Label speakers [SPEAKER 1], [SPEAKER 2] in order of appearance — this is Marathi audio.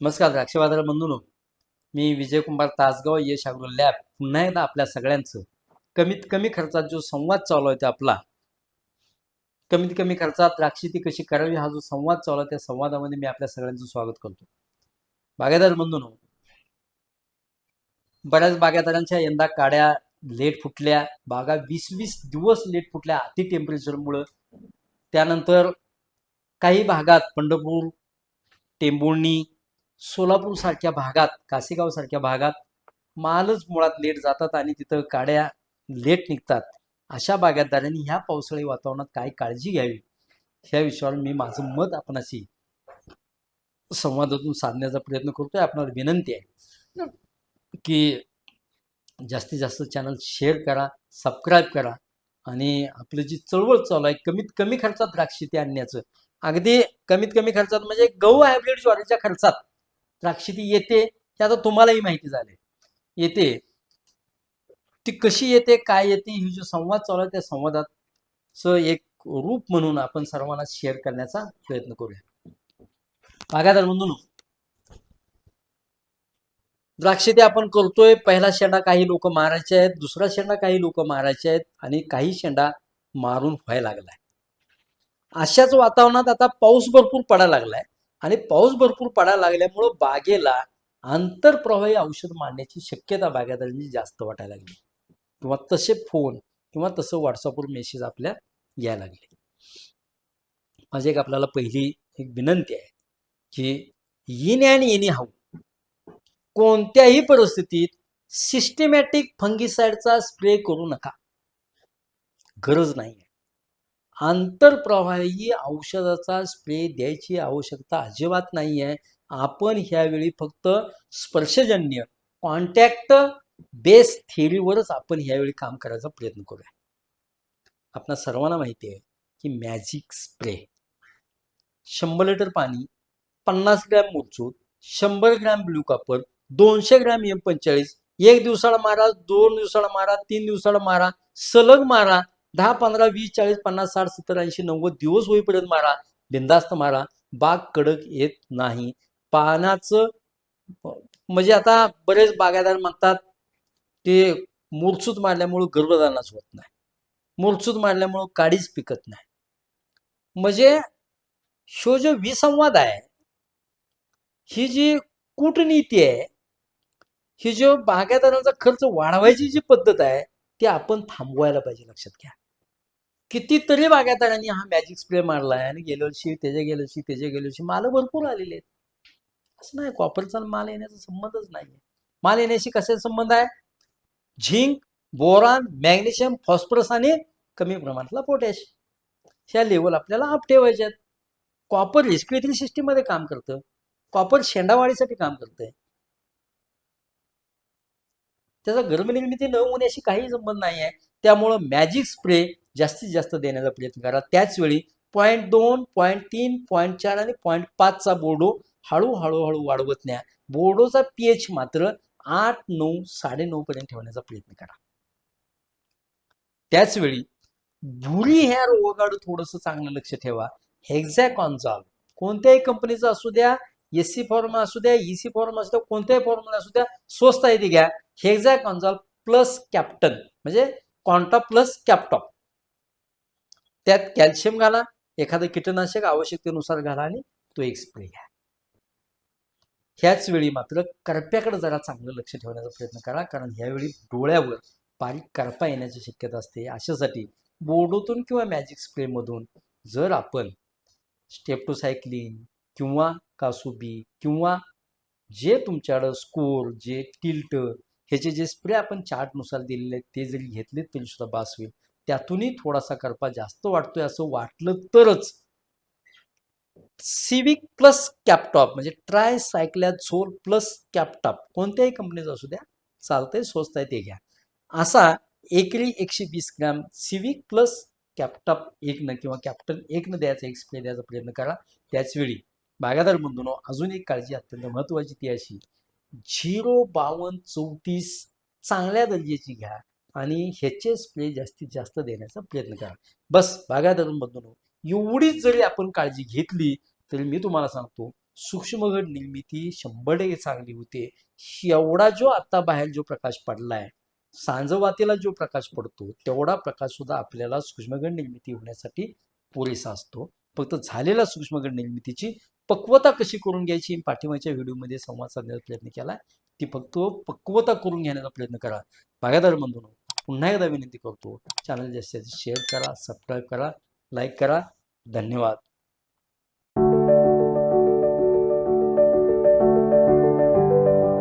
[SPEAKER 1] नमस्कार द्राक्ष बाजार बंधूनो. मी विजयकुमार तासगाव यश अग्रो लॅब. पुन्हा एकदा आपल्या सगळ्यांचं कमीत कमी खर्चात जो संवाद चालू आहे तो आपला. कमीत कमी खर्चात द्राक्षी कशी करावी हा जो संवाद चालू आहे त्या संवादामध्ये मी आपल्या सगळ्यांचं स्वागत करतो. बागायतदार बंधूनो बऱ्याच बागायतदारांच्या यंदा काड्या लेट फुटल्या बागा वीस वीस दिवस लेट फुटल्या अति टेम्परेचरमुळं त्यानंतर काही भागात पंढरपूर टेंभुर्णी सोलापूर सारख्या भागात कासेगाव सारख्या भागात मालच मुळात लेट जातात आणि तिथं काड्या लेट निघतात. अशा बागायतदारांनी ह्या पावसाळी वातावरणात काय काळजी घ्यावी? ह्या विषयावर मी माझं मत आपणाशी संवादातून साधण्याचा प्रयत्न करतोय. आपणाला विनंती आहे की जास्तीत जास्त चॅनल शेअर करा सबस्क्राईब करा आणि आपलं जी चळवळ चालू आहे कमीत कमी खर्चात द्राक्षे ते आणण्याचं. अगदी कमीत कमी खर्चात म्हणजे गहू हायब्रिड ज्वारीच्या खर्चात. द्राक्षी ती येते हे आता तुम्हालाही माहिती झाले. येते. ती कशी येते काय येते ही जो संवाद चालू आहे त्या संवादाचं एक रूप म्हणून आपण सर्वांना शेअर करण्याचा प्रयत्न करूया. बागायदार म्हणून द्राक्ष ते आपण करतोय पहिला शेंडा काही लोक मारायचे आहेत दुसरा शेंडा काही लोक मारायचे आहेत आणि काही शेंडा मारून व्हायला लागलाय. अशाच वातावरणात आता पाऊस भरपूर पडायला लागलाय. आणि पाऊस भरपूर पडायला लागल्यामुळं बागेला आंतरप्रवाही औषध मारण्याची शक्यता बागायतदारांची जास्त वाटायला लागली. किंवा तसे फोन किंवा तसं व्हॉट्सअपवर मेसेज आपल्या यायला लागले. माझी एक आपल्याला पहिली एक विनंती आहे की येणे आणि येणे हाऊ कोणत्याही परिस्थितीत सिस्टमॅटिक फंगिसाइडचा स्प्रे करू नका. गरज नाही आंतरप्रवाही औषधाचा स्प्रे द्यायची आवश्यकता अजिबात नाही आहे आपण ह्यावेळी फक्त स्पर्शजन्य कॉन्टॅक्ट बेस थिअरीवरच आपण ह्यावेळी काम करायचा प्रयत्न करूया. आपणा सर्वांना माहिती आहे की मॅजिक स्प्रे शंभर लिटर पाणी पन्नास ग्रॅम मूर्चूत शंभर ग्रॅम ब्ल्यू कापर दोनशे ग्रॅम एम पंचेचाळीस एक दिवसाला मारा दोन दिवसाला मारा तीन दिवसाला मारा सलग मारा दहा पंधरा वीस चाळीस पन्नास साठ सत्तर ऐंशी नव्वद दिवस होईपर्यंत मारा बिंदास्त मारा. बाग कडक येत नाही. पानाचं म्हणजे आता बरेच बागायदार म्हणतात ते मूर्छूत मारल्यामुळं गर्भदानाच होत नाही. मूर्छूत मारल्यामुळं काडीच पिकत नाही. म्हणजे शो जो विसंवाद आहे ही जी कूटनीती आहे ही जो बागायदारांचा खर्च वाढवायची जी पद्धत आहे ती आपण थांबवायला पाहिजे लक्षात घ्या. कितीतरी बागायतदारांनी हा मॅजिक स्प्रे मारलाय आणि गेल्या वर्षी त्याच्या गेल्या वर्षी त्याच्या गेल्या वर्षी माल भरपूर आलेले आहेत. असं नाही कॉपरचा माल येण्याचा संबंधच नाही माल येण्याशी कशाचा संबंध आहे? झिंक बोरान मॅग्नेशियम फॉस्फरस आणि कमी प्रमाणातला पोटॅश. ह्या लेवल आपल्याला अप ठेवायच्यात कॉपर रिस्क्रेटरी सिस्टीममध्ये काम करतं. कॉपर शेंडावाढीसाठी काम करतंय. त्याचा गर्भनिर्मिती न होण्याशी काही संबंध नाही आहे त्यामुळं मॅजिक स्प्रे जास्तीत जास्त देण्याचा प्रयत्न करा. त्याचवेळी पॉईंट दोन पॉईंट तीन पॉईंट चार आणि पॉईंट पाचचा बोर्डो हळूहळू हळू वाढवत न्या. बोर्डोचा पीएच मात्र आठ नऊ साडे नऊ पर्यंत ठेवण्याचा प्रयत्न करा. त्याच वेळी भुरी ह्या रोगाकडे थोडंसं चांगलं लक्ष ठेवा. हेक्झॅकॉनचा कोणत्याही कंपनीचा असू द्या एस सी फॉर्म असू द्या ई सी फॉर्म असू द्या कोणत्याही फॉर्म असू द्या स्वस्त आहे ती घ्या. हेक्झॅकॉन्झॉल प्लस कॅप्टन म्हणजे कॉन्टा प्लस कॅपटॉप त्यात कॅल्शियम घाला एखादं कीटकनाशक आवश्यकतेनुसार घाला आणि तो एक स्प्रे घ्या. ह्याच वेळी मात्र करप्याकडे जरा चांगलं लक्ष ठेवण्याचा प्रयत्न करा कारण ह्यावेळी डोळ्यावर बारीक करपा येण्याची शक्यता असते. अशासाठी बोर्डोतून किंवा मॅजिक स्प्रेमधून जर आपण स्टेप्टोसायक्लिन किंवा कासुबी किंवा जे तुमच्याकडं स्कोर जे टिल्ट ह्याचे जे स्प्रे आपण चार्टनुसार दिलेले आहेत ते जरी घेतले तरी सुद्धा बास होईल. त्यातूनही थोडासा करपा जास्त वाटतोय असं वाटलं तरच. सिविक प्लस कॅपटॉप म्हणजे ट्राय सायक्लॅझोल प्लस कॅपटॉप कोणत्याही कंपनीचा असू द्या चालतंय स्वस्त आहे ते घ्या. असा एकरी एकशे वीस ग्रॅम सिविक प्लस कॅपटॉप एकनं किंवा कॅप्टन एकनं द्यायचा एक स्प्रे द्यायचा प्रयत्न करा. त्याचवेळी बागादार बंधूनो अजून एक काळजी अत्यंत महत्वाची ती अशी. झिरो बावन्न चौतीस चांगल्या दर्जाची घ्या. आणि ह्याचे प्ले जास्तीत जास्त देण्याचा प्रयत्न करा. बस बागायदार बंधूनो एवढीच जरी आपण काळजी घेतली तरी मी तुम्हाला सांगतो सूक्ष्मघड निर्मिती शंभर टक्के चांगली होते. एवढा जो आता बाहेर जो प्रकाश पडलाय सांजवातीला जो प्रकाश पडतो तेवढा प्रकाश सुद्धा आपल्याला सूक्ष्मगड निर्मिती होण्यासाठी पुरेसा असतो. फक्त झालेल्या सूक्ष्मगड निर्मितीची पक्वता कशी करून घ्यायची पाठिंबाच्या व्हिडिओमध्ये संवाद साधण्याचा प्रयत्न केला. ती फक्त पक्वता करून घेण्याचा प्रयत्न करा. बागादार बंधून पुन्हा एकदा विनंती करतो चॅनल जास्तीत जास्त शेअर करा सबस्क्राईब करा लाईक करा. धन्यवाद.